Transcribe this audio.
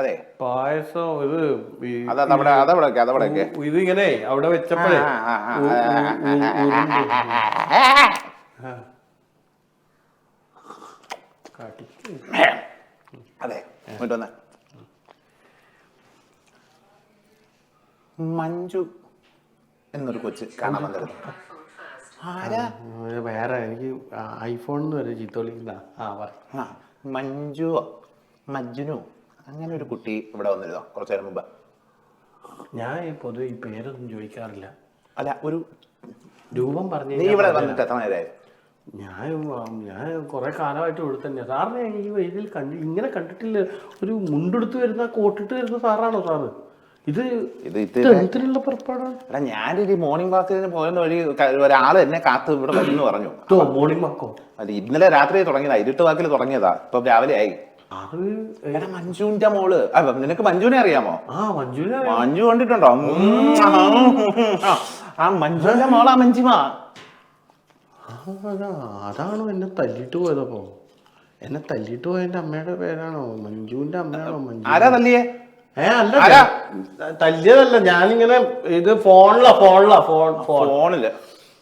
അതെ. പായസം ഇത് അതവിടെ അതവിടെ അതവിടെ ഇതിങ്ങനെ അവിടെ വെച്ചപ്പോഴേ. അതെ വന്നേ. മഞ്ജു എന്നൊരു കൊച്ച് കാണാൻ വന്നിരുന്നു. വേറെ എനിക്ക് ഐഫോൺ വരെ ചീത്ത വിളിക്കുന്ന ആ പറ. ആ മഞ്ജുവോ മഞ്ജുനു. അങ്ങനെ ഒരു കുട്ടി ഇവിടെ വന്നിരുന്നോ? കുറച്ചു നേരം മുമ്പ്. ഞാൻ പൊതുവെ ഈ പേരൊന്നും ചോദിക്കാറില്ല. അല്ല ഒരു രൂപം പറഞ്ഞു നീ ഇവിടെ വന്നിട്ട് എത്ര നേരമായി ഞാൻ ഞാൻ കുറെ കാലമായിട്ട് ഇവിടെ തന്നെ. സാറിനെ ഈ ഇതിൽ കണ്ടി ഇങ്ങനെ കണ്ടിട്ടില്ല. ഒരു മുണ്ടെടുത്ത് വരുന്ന കോട്ടിട്ട് വരുന്ന സാറാണോ സാറ്? ഇത് ഇത് ഇത്തരത്തിലുള്ള ഇത് അല്ല പുറപ്പാടാണ് ഈ ഞാനൊരു മോർണിംഗ് വാക്കിന് പോയെന്ന് വഴി ഒരാൾ എന്നെ കാത്ത് ഇവിടെ വരുന്നു പറഞ്ഞു. മോർണിംഗ് വാക്കോ അല്ല ഇന്നലെ രാത്രി തുടങ്ങിയതാ ഇരുട്ട് വാക്കിൽ തുടങ്ങിയതാ. ഇപ്പൊ രാവിലെ ആയി. അത് എടാ മഞ്ജുവിന്റെ മോൾ. ആ, നിനക്ക് മഞ്ജുവിനെ അറിയാമോ? ആ മഞ്ജു മഞ്ജു കണ്ടിട്ടുണ്ടോ? ഉം, ആ മഞ്ജുവിന്റെ മോളാ മഞ്ജുമ. അതാ അതാണോ എന്നെ തല്ലിട്ട് പോയതപ്പോ എന്നെ തല്ലിട്ട് പോയതിന്റെ അമ്മയുടെ പേരാണോ? മഞ്ജുവിന്റെ അമ്മയാണോ മഞ്ജു? ആരാ തല്ലിയേ? ഏ അല്ല ആരാ? തല്ലിയതല്ല ഞാനിങ്ങനെ ഇത് ഫോണിലാ ഫോണിലാ ഫോൺ ഫോൺ. ഫോണിൽ.